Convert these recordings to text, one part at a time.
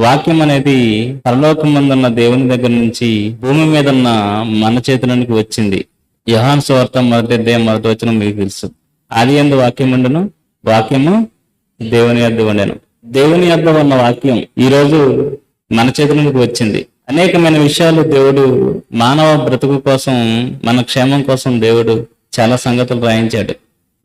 వాక్యం అనేది పరలోకమందున్న దేవుని దగ్గర నుంచి భూమి మీద ఉన్న మన చేతులకు వచ్చింది. యహాన్ సువార్త మొదటి అధ్యాయం మొదటి వచ్చిన మీకు తెలుసు. ఆది ఎందు వాక్యం ఉండను? వాక్యము దేవుని యొద్ద ఉండను. దేవుని యొద్ద ఉన్న వాక్యం ఈ రోజు మన చేతులకి వచ్చింది. అనేకమైన విషయాలు దేవుడు మానవ బ్రతుకు కోసం మన క్షేమం కోసం దేవుడు చాలా సంగతులు రాయించాడు.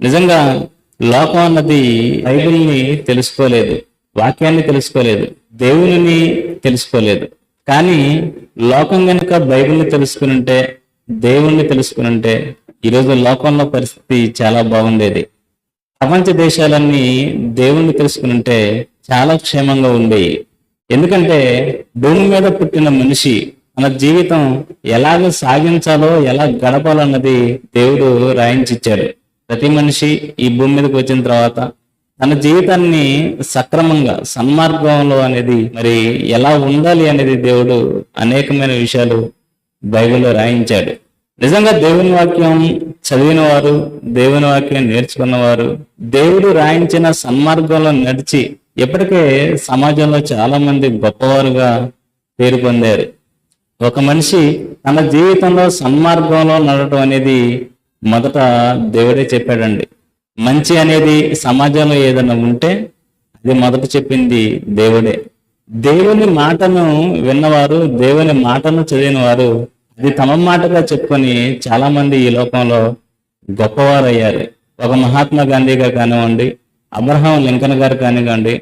నిజంగా లోకం అన్నది బైబిల్ని తెలుసుకోలేదు. వాక్యాన్ని తెలుసుకోలేదు దేవుని తెలుసుకోలేదు. కానీ లోకం కనుక బైబిల్ని తెలుసుకుని ఉంటే దేవుణ్ణి తెలుసుకుని ఉంటే ఈరోజు లోకంలో పరిస్థితి చాలా బాగుండేది. ప్రపంచ దేశాలన్నీ దేవుణ్ణి తెలుసుకుని ఉంటే చాలా క్షేమంగా ఉండేవి ఎందుకంటే భూమి మీద పుట్టిన మనిషి మన జీవితం ఎలాగ సాగించాలో ఎలా గడపాలన్నది దేవుడు రాయించిచ్చాడు. ప్రతి మనిషి ఈ భూమి మీదకి వచ్చిన తర్వాత తన జీవితాన్ని సక్రమంగా సన్మార్గంలో అనేది మరి ఎలా ఉండాలి అనేది దేవుడు అనేకమైన విషయాలు బైబిల్లో రాయించాడు. నిజంగా దేవుని వాక్యం చదివిన వారు దేవుని వాక్యం నేర్చుకున్నవారు దేవుడు రాయించిన సన్మార్గంలో నడిచి ఇప్పటికే సమాజంలో చాలా మంది గొప్పవారుగా పేరు పొందారు. ఒక మనిషి తన జీవితంలో సన్మార్గంలో నడటం అనేది మొదట దేవుడే చెప్పాడండి. మంచి అనేది సమాజంలో ఏదైనా ఉంటే అది మొదట చెప్పింది దేవుడే. దేవుని మాటను విన్నవారు దేవుని మాటను చదివిన వారు అది తమ మాటగా చెప్పుకొని చాలా మంది ఈ లోకంలో గొప్పవారు అయ్యారు ఒక మహాత్మా గాంధీగా కానివ్వండి అబ్రహాం లింకన్ గారు కానివ్వండి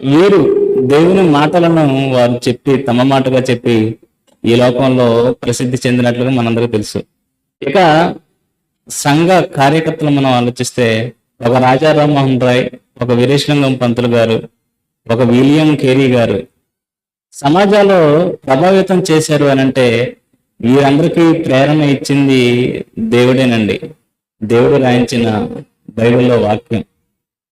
వీరు దేవుని మాటలను వారు చెప్పి తమ మాటగా చెప్పి ఈ లోకంలో ప్రసిద్ధి చెందినట్లుగా మనందరికీ తెలుసు. ఇక సంఘ కార్యకర్తలు మనం ఆలోచిస్తే ఒక రాజా రామ్మోహన్ రాయ్ ఒక వీరేశలింగం పంతులు గారు ఒక విలియం కేరీ గారు సమాజంలో ప్రభావితం చేశారు అని అంటే వీరందరికీ ప్రేరణ ఇచ్చింది దేవుడేనండి. దేవుడు రాయించిన బైబిల్లో వాక్యం.